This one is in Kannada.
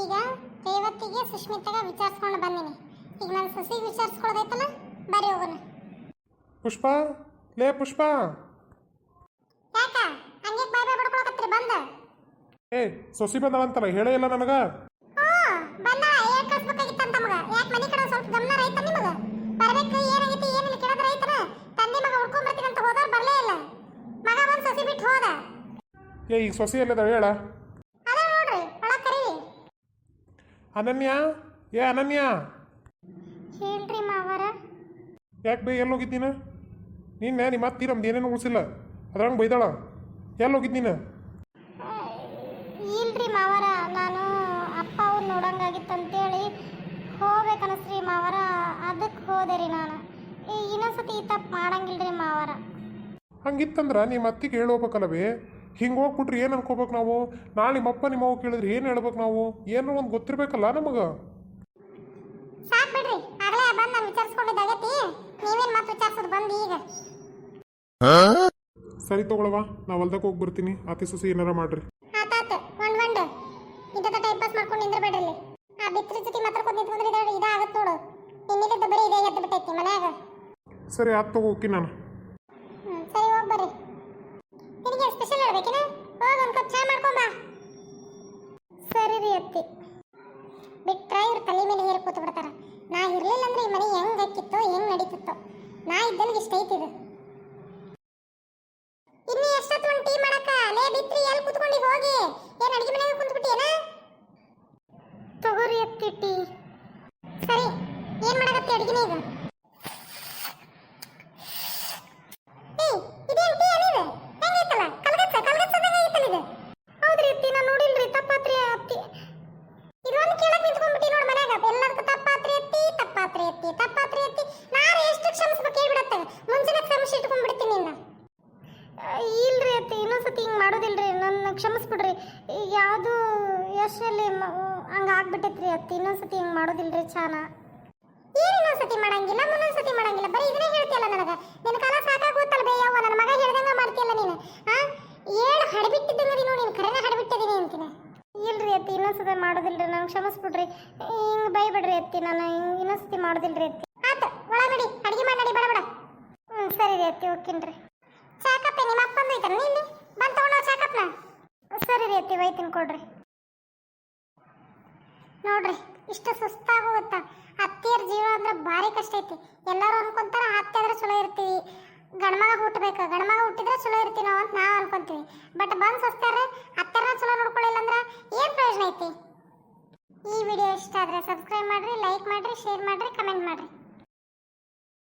ಈಗ ರೇವತಿಗೆ ಸುಷ್ಮಿತಾಗ ವಿಚಾರಿಸ್ಕೊಂಡು ಬಂದಿನಿ. ಈಗ ನಾನು ಸಸಿಗೆ ವಿಚಾರಿಸ್ಕೊಳ್ಳೋದೈತಲ್ಲ ಬರೀ ಹೋಗೋಣ. ಪುಷ್ಪ ಲೇ ಪುಷ್ಪ. ಯಾಕ? ಹಂಗೆ ಬಾಯ್ ಬಾಯ್ ಬಡ್ಕೊಳಕತ್ರಿ ಬಂದ? ಏ ಸೊಸಿ ಬಂದಳಂತಲ್ಲ ಹೇಳೇ ಇಲ್ಲ ನನಗ ಹ್ಞೂ ಬಂದ ಏನ್ ಅಂತ ಮಗ ಯಾಕೆ ಮನೆ ಕಡೆ ಸ್ವಲ್ಪ ಗಮನ ರೈತ ನಿಮಗ? ಬರ್ಬೇಕು ಏನಾಗೈತಿ ಏನಿಲ್ಲ ಕೇಳಿದ್ರೆ ರೈತನ? ತಂದೆ ಮಗ ಹುಡ್ಕೊಂಡ್ ಬರ್ತೀನಿ ಅಂತ ಹೋದವ್ರು ಬರಲೇ ಇಲ್ಲ. ಮಗ ಬಂದ್ ಸಸಿ ಬಿಟ್ಟು ಹೋದ. ಏ ಈಗ ಸೊಸಿ ಎಲ್ಲಿದ್ದಾವೆ ಹೇಳ ಅದ ನೋಡ್ರಿ ಒಳಗ್ ಕರೀರಿ ಅನನ್ಯ? ಏ ಅನನ್ಯ? ಹೇಳ್ರಿ ಮಾವರ. ಯಾಕೆ ಬೈ ಎಲ್ಲಿ ಹೋಗಿದ್ದೀನ ನಿನ್ನೆ ನಿಮ್ಮ ಅತ್ತಿ ನಮ್ದು ಏನೇನು ಉಳಿಸಿಲ್ಲ. ಅದ್ರಂಗೆ ಬೈದಾಳ. ಎಲ್ಲಿ ಹೋಗಿದ್ದೀನ ನೀನು? ಇಲ್ರಿ ಮಾವರ ನಾನು ಅಪ್ಪ ಅವ್ರು ನೋಡಂಗಾಗಿತ್ತಂತೇಳಿ ಹೋಗ್ಬೇಕನಸ್ರಿ ಮಾವರ. ಅದಕ್ಕೆ ಹೋದೆ ರೀ ನಾನು. ಇನ್ನೊಂದ್ಸತಿ ಈ ತಪ್ಪು ಮಾಡಂಗಿಲ್ರಿ ಮಾವರ. ಹಂಗಿತ್ತಂದ್ರೆ ನಿಮ್ಮ ಅತ್ತಿಗೆ ಹೇಳೋಬೇಕಲ್ಲವೇ ಹಿಂಗೆ ಹೋಗ್ಬಿಟ್ರೆ ಏನು ಅನ್ಕೋಬೇಕು ನಾವು? ನಾಳೆ ನಿಮ್ಮಪ್ಪ ನಿಮ್ಮ ಅವ್ ಕೇಳಿದ್ರೆ ಏನು ಹೇಳ್ಬೇಕು ನಾವು? ಏನೋ ಒಂದು ಗೊತ್ತಿರಬೇಕಲ್ಲ ನಮಗೆ. ಸಾಕ್ ಬಿಡ್ರಿ. ಆಗಲೇ ಬಂದು ನಾನು ವಿಚಾರಿಸ್ಕೊಂಡಿದ್ದಾಗೈತಿ ನೀವೇನು ಮತ್ತೆ ವಿಚಾರಿಸೋದು ಬಂದು ಈಗ. ಸರಿ ತಗೊಳವ ನಾ ಹೊಲ್ದಾಗ ಹೋಗಿ ಬರ್ತೀನಿ. ಅತಿ ಸುಸಿ ಏನಾರ ಮಾಡ್ರಿ. ಆತಾತ ಒಂದ್ ಒಂಡ್ ಇಂಥದ ಟೈಮ್ ಪಾಸ್ ಮಾಡ್ಕೊಂಡು ನಿಂದ್ರಬೇಡ್ರಿ ಇಲ್ಲಿ. ಆ ಬಿತ್ರಿ ಜೊತೆ ಮಾತಾಡ್ಕೊಂಡು ನಿಂತ್ಕೊಂಡ್ರೆ ಇದ ಇದಾಗತ್ತೆ ನೋಡು. ಇನ್ನಿಲ್ಲಿದ್ದ ಬರೀ ಇದೇ ಎದ್ದು ಬಿಟ್ಟೈತಿ ಮನ್ಯಾಗ. ಸರಿ ಆತ್ ತಗೋಕಿ ನಾನು ಹ್ಮ್, ಸರಿ ಹೋಗಿ ಬರ್ರಿ ನಿನಗೆ ಸ್ಪೆಷಲ್ ಹೇಳ್ಬೇಕಿನ ಹೋಗಿ ಒಂದು ಕಪ್ ಚಾ ಮಾಡ್ಕೊಂಬ ರೀ ಅತ್ತಿ. ಬಿಟ್ರೆ ಇವ್ರ ತಲೆ ಮೇಲೆ ಏರಿ ಕೂತು ಬಿಡ್ತಾರ. ನಾ ಇರ್ಲಿಲ್ಲ ಅಂದ್ರೆ ಈ ಮನೆ ಹೆಂಗ್ ಹಾಕಿತ್ತೋ, ಹೆಂಗ್ ನಡೀತಿತ್ತೋ. ನಾ ಇದ್ದಲ್ಲಿಗೆ ಇಷ್ಟ ಐತಿದು ಇನ್ನು ಎಷ್ಟೊತ್ತು ಒಂದು ಟೀ ಮಾಡಕ? ಲೇ ಬಿತ್ರಿ ಎಲ್ಲಿ ಕೂತ್ಕೊಂಡು ಹೋಗಿ? ಏನ್ ಅಡಿಗೆ ಮನೆಗೆ ಕುಂತ್ಬಿಟ್ಟಿಯೇನ? ತಗೋರಿ ಅತ್ತಿ ಟೀ. ಸರಿ, ಏನ್ ಮಾಡಕತ್ತಿ ಅಡಿಗೆನೇ ಈಗ ಏಯ್, ಇದೇನ್ ಟೀ ಅಲ್ಲಿದೆ? ಹೆಂಗೈತಲ್ಲ? ಕಲ್ಗಚ್ಚ, ಕಲ್ಗಚ್ಚದಂಗೆ ಐತಲ್ಲ ಇದು? ಹೌದ್ರಿ ಅತ್ತಿ, ನಾನ್ ನೋಡಿಲ್ರಿ, ತಪ್ಪಾತ್ರಿ ಅತ್ತಿ. ಇದೊಂದ್ ಕೇಳಕ್ ನಿಂತ್ಕೊಂಡ್ಬಿಟ್ಟಿ ನೋಡ್ ಮನ್ಯಾಗ. ಎಲ್ಲದಕ್ಕೂ ತಪ್ಪಾತ್ರಿ ಅತ್ತಿ, ತಪ್ಪಾತ್ರಿ ಅತ್ತಿ, ತಪ್ಪಾತ್ರಿ ಅತ್ತಿ. ನಾನ್ ಎಷ್ಟು ಕ್ಷಮಿಸ್ಬೇಕು ಹೇಳ್ಬಿಡತ್ತೆ. ಮುಂಚೆನೆ ಕ್ಷಮಿಸಿ ಇಟ್ಕೊಂಡ್ಬಿಡ್ತೀನಿ ನಿನ್ನ. ಇಲ್ರಿ ಅತ್ತಿ ಇನ್ನೊಂದ್ಸತಿ ಹಿಂಗೆ ಮಾಡೋದಿಲ್ರಿ, ನನ್ನ ಕ್ಷಮಿಸ್ಬಿಡ್ರಿ. ಯಾವುದು ಯಶಲ್ಲಿ ಹಂಗೆ ಆಗ್ಬಿಟ್ಟೈತ್ರಿ ಅತ್ತಿ ಇನ್ನೊಂದ್ಸತಿ ಹಿಂಗೆ ಮಾಡೋದಿಲ್ರಿ ಚಾನ. ಏನ್ ಇನ್ನೊಂದ್ಸತಿ ಮಾಡಂಗಿಲ್ಲ ಮುಂದೊಂದ್ಸತಿ ಮಾಡಂಗಿಲ್ಲ, ಬರೀ ಇದನ್ನೇ ಹೇಳ್ತಿಯಲ್ಲ ನನಗೆ. ನಿನ್ನ ಕಾಲ ಸಾಕಾಗೋತ್ತಲ್ಲ ಬೇ ಯವ್ವ, ನನ್ನ ಮಗ ಹೇಳ್ದಂಗೆ ಮಾಡ್ತಿಯಲ್ಲ ನೀನು, ಆ? ಏಳು ಹಡಬಿಟ್ಟಿದ್ದಂಗ ನೀನು ನೀನು ಕರೆನ ಹಡಬಿಟ್ಟಿದ್ದೀನಿ ಅಂತೀನಿ. ಇಲ್ರಿ ಅತ್ತಿ ಇನ್ನೊಂದ್ಸತಿ ಮಾಡೋದಿಲ್ರಿ, ನಂಗೆ ಕ್ಷಮಿಸ್ಬಿಡ್ರಿ. ಹಿಂಗ್ ಬೈಬಿಡ್ರಿ ಅತ್ತಿ, ನಾನು ಇನ್ನೊಂದ್ಸತಿ ಮಾಡೋದಿಲ್ರಿ ಅತ್ತಿ. ಆತ ಒಳಗೆ ನಡಿ ಅಡುಗೆ ಮಾಡಿ, ನಡಿ ಹ್ಞೂ ಸರಿ ರೀ ಅತ್ತಿ ಓಕೆನ್ರಿ ಸಾಕಪ್ಪ ನಿಮ್ಮ ಅಪ್ಪಂದು ಐತನ ಇಲ್ಲಿ? ಬಂದು ತೊಗೊಂಡೋಗಿ ಚಾಕಪ್ನ ಸರಿ ರೀ ಅತ್ತಿ ಒಯ್ತೀನಿ ಕೊಡ್ರಿ. ನೋಡ್ರಿ, ಇಷ್ಟು ಸುಸ್ತಾಗೋಗುತ್ತ? ಅತ್ತಿಯರ ಜೀವನ ಅಂದ್ರೆ ಭಾರಿ ಕಷ್ಟ ಐತಿ. ಎಲ್ಲರೂ ಅನ್ಕೊಂತಾರ ಅತ್ತೆ ಆದ್ರೆ ಚಲೋ ಇರ್ತೀವಿ. ಗಂಡ್ಮಗ ಹುಟ್ಟಬೇಕು ಗಂಡ್ಮಗ ಹುಟ್ಟಿದ್ರೆ ಚಲೋ ಇರ್ತೀವಿ ನಾವು ಅಂತ ನಾವು ಅನ್ಕೊಂತೀವಿ. ಬಟ್ ಬಂದು ಸಸ್ತಾರ ಅತ್ತೆರನ್ನ ಚಲೋ ನೋಡ್ಕೊಳ್ಳಿಲ್ಲ ಅಂದ್ರೆ ಏನ್ ಪ್ರಯೋಜನ ಐತಿ? ಈ ವಿಡಿಯೋ ಇಷ್ಟ ಆದ್ರೆ ಸಬ್ಸ್ಕ್ರೈಬ್ ಮಾಡ್ರಿ ಲೈಕ್ ಮಾಡ್ರಿ ಶೇರ್ ಮಾಡ್ರಿ ಕಮೆಂಟ್ ಮಾಡ್ರಿ.